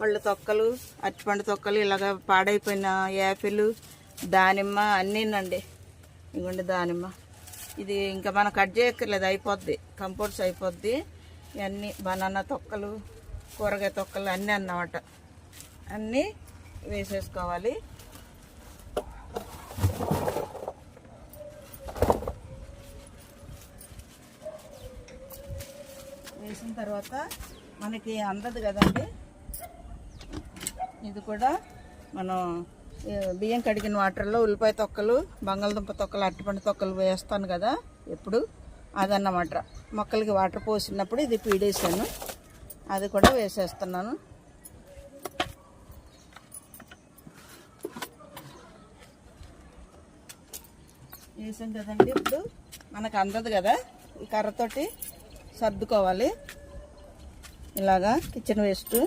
వాళ్ళ తొక్కలు అరటిపండు తొక్కలు ఇలాగ పాడైపోయిన యాపిల్ దానిమ్మ అన్నీనండి ఇవ్వండి దానిమ్మ. ఇది ఇంకా మనం కట్ చేయక్కర్లేదు అయిపోద్ది. కంపోర్ట్స్ అయిపోద్ది. ఇవన్నీ బనానా తొక్కలు కూరగాయ తొక్కలు అన్నీ అన్నమాట. అన్నీ వేసేసుకోవాలి. వేసిన తర్వాత మనకి అందదు కదండి? ఇది కూడా మనం బియ్యం కడిగిన వాటర్లో ఉల్లిపాయ తొక్కలు బంగాళదుంప తొక్కలు అరటిపండు తొక్కలు వేస్తాను కదా ఎప్పుడు. అదన్నమాట. మొక్కలకి వాటర్ పోసినప్పుడు ఇది పీడేసాను అది కూడా వేసేస్తున్నాను. వేసాం కదండి ఇప్పుడు. మనకు అందదు కదా. ఈ కర్రతోటి సర్దుకోవాలి. ఇలాగా కిచెన్ వేస్ట్.